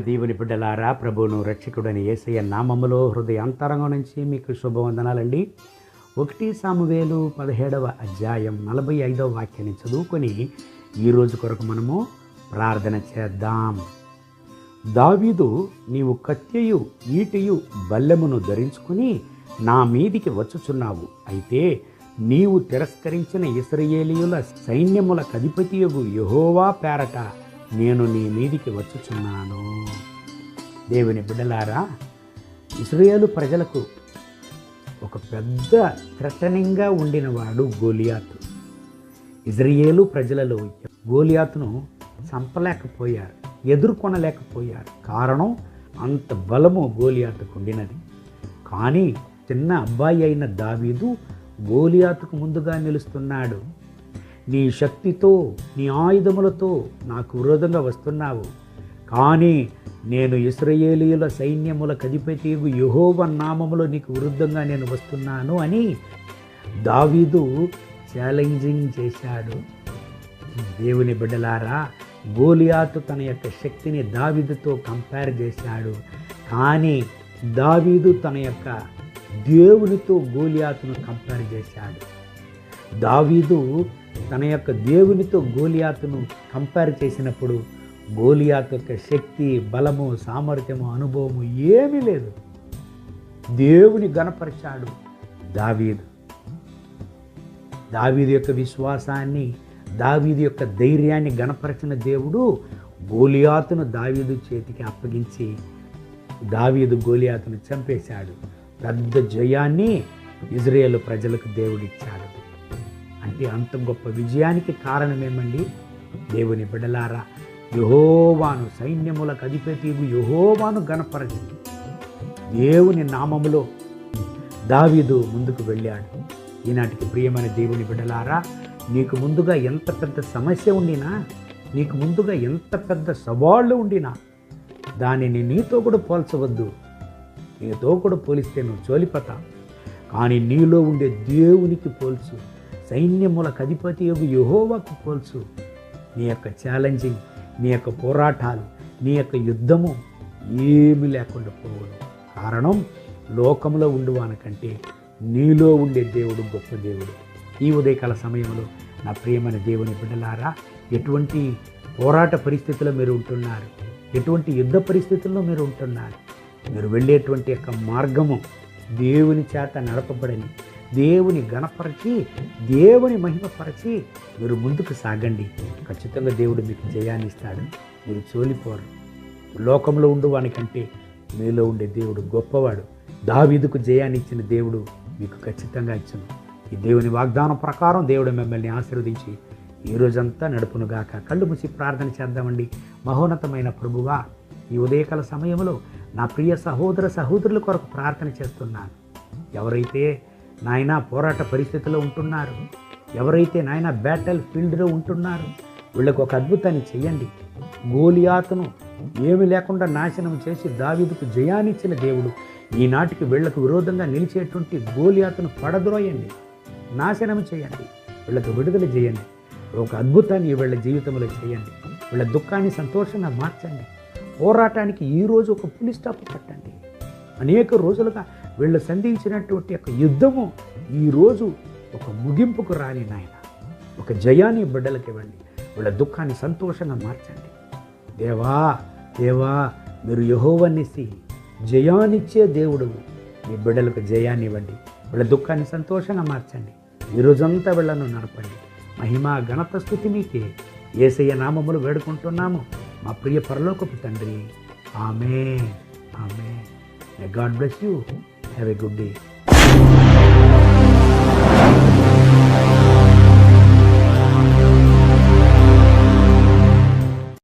దేవుని బిడ్డలారా ప్రభువును రక్షకుడని ఏసయ్య నామములో హృదయ అంతరంగం నుంచి మీకు శుభవందనాలండి. ఒకటి సామువేలు పదిహేడవ అధ్యాయం నలభై ఐదవ వాక్యాన్ని చదువుకొని ఈరోజు కొరకు మనము ప్రార్థన చేద్దాం. దావీదు నీవు కత్యయు ఈటియు బల్లెమును ధరించుకుని నా మీదికి వచ్చుచున్నావు. అయితే నీవు తిరస్కరించిన ఇస్రయేలీయుల సైన్యముల కధిపతియగు యహోవా పేరట నేను నీ మీదికి వచ్చుచున్నాను. దేవుని బిడ్డలారా ఇస్రాయేలు ప్రజలకు ఒక పెద్ద థ్రెటనింగ్గా ఉండినవాడు గోలియాతు. ఇజ్రాయేలు ప్రజలలో గోలియాతును చంపలేకపోయారు ఎదుర్కొనలేకపోయారు. కారణం అంత బలము గోలియాతుకు ఉండినది. కానీ చిన్న అబ్బాయి అయిన దావీదు గోలియాతుకు ముందుగా నిలుస్తున్నాడు. నీ శక్తితో నీ ఆయుధములతో నాకు విరోధంగా వస్తున్నావు. కానీ నేను ఇస్రయేలీల సైన్యముల కధిపతిగు యహోవ నామములో నీకు విరుద్ధంగా నేను వస్తున్నాను అని దావీదు ఛాలెంజింగ్ చేశాడు. దేవుని బిడ్డలారా గోలియాతు తన యొక్క శక్తిని దావీదుతో కంపేర్ చేశాడు. కానీ దావీదు తన యొక్క దేవునితో గోలియాతును కంపేర్ చేశాడు. దావీదు తన యొక్క దేవునితో గోలియాతును కంపేర్ చేసినప్పుడు గోలియాత్ యొక్క శక్తి బలము సామర్థ్యము అనుభవము ఏమీ లేదు. దేవుని గణపరిచాడు దావీదు. దావీదు యొక్క విశ్వాసాన్ని దావీదు యొక్క ధైర్యాన్ని గణపరిచిన దేవుడు గోలియాతును దావీదు చేతికి అప్పగించి దావీదు గోలియాతును చంపేశాడు. పెద్ద జయాన్ని ఇజ్రాయేల్ ప్రజలకు దేవుడిచ్చాడు. అంటే అంత గొప్ప విజయానికి కారణమేమండి? దేవుని బిడలారా యహోవాను సైన్యములకు అధిపతి యహోవాను గణపరచి దేవుని నామములో దావీదు ముందుకు వెళ్ళాడు. ఈనాటికి ప్రియమైన దేవుని బిడ్డలారా నీకు ముందుగా ఎంత పెద్ద సమస్య ఉండినా నీకు ముందుగా ఎంత పెద్ద సవాళ్ళు ఉండినా దానిని నీతో కూడా పోల్చవద్దు. నీతో కూడా పోలిస్తే నువ్వు చోలిపోతా. కానీ నీలో ఉండే దేవునికి పోల్చు. సైన్యములకు అధిపతి యొక్క యహోవాకు పోల్చు. నీ యొక్క ఛాలెంజింగ్ నీ యొక్క పోరాటాలు నీ యొక్క యుద్ధము ఏమి లేకుండా పోవడం కారణం లోకంలో ఉండువానకంటే నీలో ఉండే దేవుడు గొప్ప దేవుడు. ఈ ఉదయకాల సమయంలో నా ప్రియమైన దేవుని బిడ్డలారా ఎటువంటి పోరాట పరిస్థితుల్లో మీరు ఉంటున్నారు ఎటువంటి యుద్ధ పరిస్థితుల్లో మీరు ఉంటున్నారు మీరు వెళ్ళేటువంటి యొక్క మార్గము దేవుని చేత నడపబడని దేవుని గణపరిచి దేవుని మహిమపరిచి మీరు ముందుకు సాగండి. ఖచ్చితంగా దేవుడు మీకు జయాన్ని ఇస్తాడు. మీరు చోలిపోరు. లోకంలో ఉండువానికంటే మీలో ఉండే దేవుడు గొప్పవాడు. దావీదుకు జయాన్ని ఇచ్చిన దేవుడు మీకు ఖచ్చితంగా ఇచ్చును. ఈ దేవుని వాగ్దానం ప్రకారం దేవుడు మిమ్మల్ని ఆశీర్వదించి ఈ రోజంతా నడుపునుగాక కళ్ళు మూసి ప్రార్థన చేద్దామండి. మహోన్నతమైన ప్రభువా ఈ ఉదయకాల సమయంలో నా ప్రియ సహోదర సహోదరుల కొరకు ప్రార్థన చేస్తున్నాను. ఎవరైతే నాయన పోరాట పరిస్థితిలో ఉంటున్నారు. ఎవరైతే నాయన బ్యాటల్ ఫీల్డ్లో ఉంటున్నారు వీళ్ళకు ఒక అద్భుతాన్ని చేయండి గోలియాతను ఏమి లేకుండా నాశనం చేసి దావీదుకు జయాన్నిచ్చిన దేవుడు ఈనాటికి వీళ్ళకు విరోధంగా నిలిచేటువంటి గోలియాతను పడద్రోయండి. నాశనం చేయండి. వీళ్ళకు విడుదల చేయండి. ఒక అద్భుతాన్ని వీళ్ళ జీవితంలో చేయండి. వీళ్ళ దుఃఖాన్ని సంతోషంగా మార్చండి. పోరాటానికి ఈరోజు ఒక పులి స్టాప్ పెట్టండి. అనేక రోజులుగా వీళ్ళు సంధించినటువంటి యొక్క యుద్ధము ఈరోజు ఒక ముగింపుకు రాని నాయన. ఒక జయాన్ని బిడ్డలకు ఇవ్వండి వీళ్ళ దుఃఖాన్ని సంతోషంగా మార్చండి. దేవా దేవా మీరు యహోవన్నిసి జయాన్నిచ్చే దేవుడు. మీ బిడ్డలకు జయాన్ని ఇవ్వండి. వీళ్ళ దుఃఖాన్ని సంతోషంగా మార్చండి. ఈ రోజంతా వీళ్ళను నడపండి. మహిమ ఘనత స్థుతి మీకే ఏసయ్య నామములు వేడుకుంటున్నాము. మా ప్రియ పరలోకపు తండ్రి. ఆమె ఆమె God bless you Have a good day.